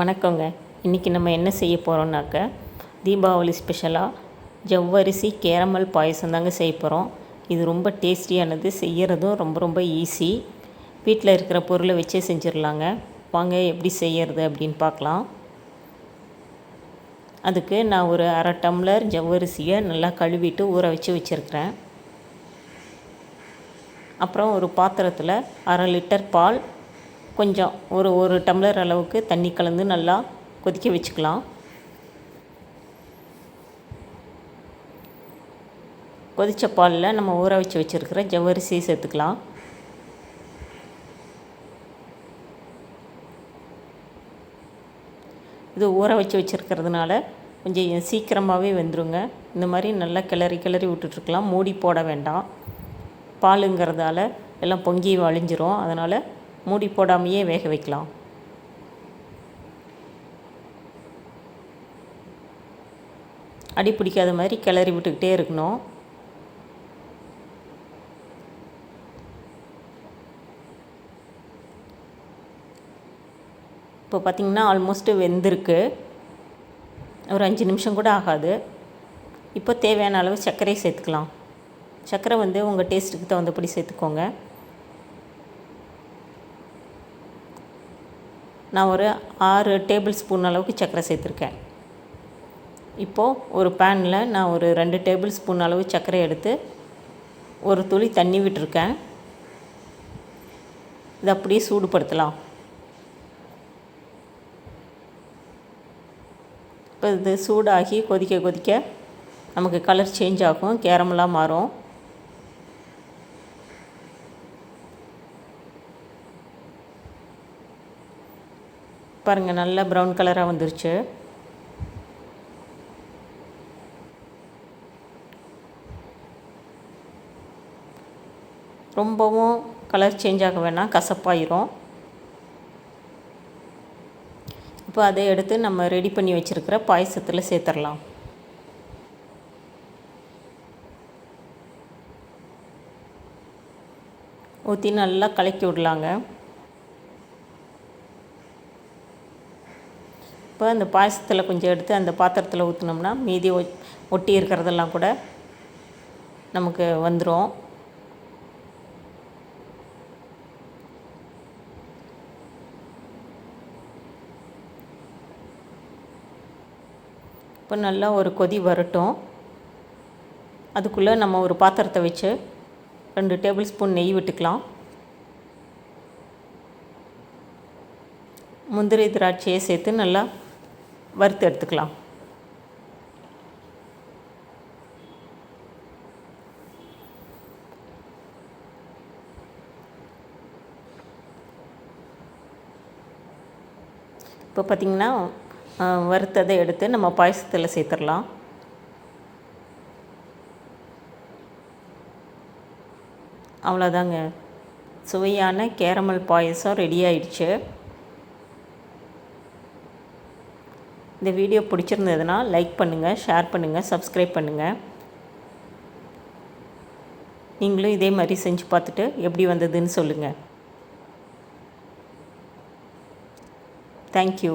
வணக்கங்க. இன்றைக்கி நம்ம என்ன செய்ய போகிறோம்னாக்க தீபாவளி ஸ்பெஷலாக ஜவ்வரிசி கேரமல் பாயசம் தாங்க செய்ய போகிறோம் இது ரொம்ப டேஸ்டியானது செய்கிறதும் ரொம்ப ரொம்ப ஈஸி. வீட்டில் இருக்கிற பொருளை வச்சே செஞ்சிடலாங்க வாங்க எப்படி செய்யறது அப்படின்னு பார்க்கலாம். அதுக்கு நான் ஒரு அரை டம்ளர் ஜவ்வரிசியை நல்லா கழுவிட்டு ஊற வச்சு வச்சுருக்கிறேன். அப்புறம் ஒரு பாத்திரத்தில் அரை லிட்டர் பால் கொஞ்சம் ஒரு ஒரு டம்ளர் அளவுக்கு தண்ணி கலந்து நல்லா கொதிக்க வச்சுக்கலாம். கொதித்த பாலில் நம்ம ஊற வச்சு வச்சுருக்கிற ஜவ்வரிசி சேர்த்துக்கலாம். இது ஊற வச்சு வச்சுருக்கிறதுனால கொஞ்சம் சீக்கிரமாகவே வெந்துருங்க. இந்த மாதிரி நல்லா கிளறி கிளறி விட்டுட்ருக்கலாம். மூடி போட வேண்டாம். பாலுங்கிறதால எல்லாம் பொங்கி வழிஞ்சிரும். அதனால் மூடி போடாமையே வேக வைக்கலாம். அடி பிடிக்காத மாதிரி கிளறி விட்டுக்கிட்டே இருக்கணும். இப்போ பார்த்திங்கன்னா ஆல்மோஸ்ட்டு வெந்திருக்கு. ஒரு அஞ்சு நிமிஷம் கூட ஆகாது. இப்போ தேவையான அளவு சர்க்கரை சேர்த்துக்கலாம். சர்க்கரை வந்து உங்கள் டேஸ்ட்டுக்கு தகுந்தபடி சேர்த்துக்கோங்க. நான் ஒரு ஆறு டேபிள் ஸ்பூன் அளவுக்கு சர்க்கரை சேர்த்துருக்கேன். இப்போது ஒரு பேனில் நான் ஒரு ரெண்டு டேபிள் ஸ்பூன் அளவு சர்க்கரை எடுத்து ஒரு துளி தண்ணி விட்டுருக்கேன். இதை அப்படியே சூடுபடுத்தலாம். இப்போ இது சூடாகி கொதிக்க கொதிக்க நமக்கு கலர் சேஞ்ச் ஆகும் கேரமெல்லாம் மாறும். பாருங்கள் நல்லா ப்ரௌன் கலராக வந்துருச்சு. ரொம்பவும் கலர் சேஞ்ச் ஆக வேணாம் கசப்பாயிரும். இப்போ அதை எடுத்து நம்ம ரெடி பண்ணி வச்சுருக்கிற பாயசத்தில் சேர்த்துடலாம். ஊற்றி நல்லா கலக்கி விடலாங்க. இப்போ அந்த பாயசத்தில் கொஞ்சம் எடுத்து அந்த பாத்திரத்தில் ஊற்றினோம்னா மீதி ஒட்டி இருக்கிறதெல்லாம் கூட நமக்கு வந்துடும் இப்போ நல்லா ஒரு கொதி வரட்டும். அதுக்குள்ளே நம்ம ஒரு பாத்திரத்தை வச்சு ரெண்டு டேபிள் ஸ்பூன் நெய் விட்டுக்கலாம். முந்திரி திராட்சையை சேர்த்து நல்லா வறுத்து எடுத்துக்கலாம். இப்போ பார்த்திங்கன்னா வறுத்ததை எடுத்து நம்ம பாயசத்தில் சேர்த்துடலாம். அவ்வளோதாங்க. சுவையான கேரமல் பாயசம் ரெடி ஆயிடுச்சு. இந்த வீடியோ பிடிச்சிருந்ததுன்னா லைக் பண்ணுங்கள் ஷேர் பண்ணுங்கள் சப்ஸ்கிரைப் பண்ணுங்கள் நீங்களும் இதே மாதிரி செஞ்சு பார்த்துட்டு எப்படி வந்ததுன்னு சொல்லுங்கள் தேங்க்யூ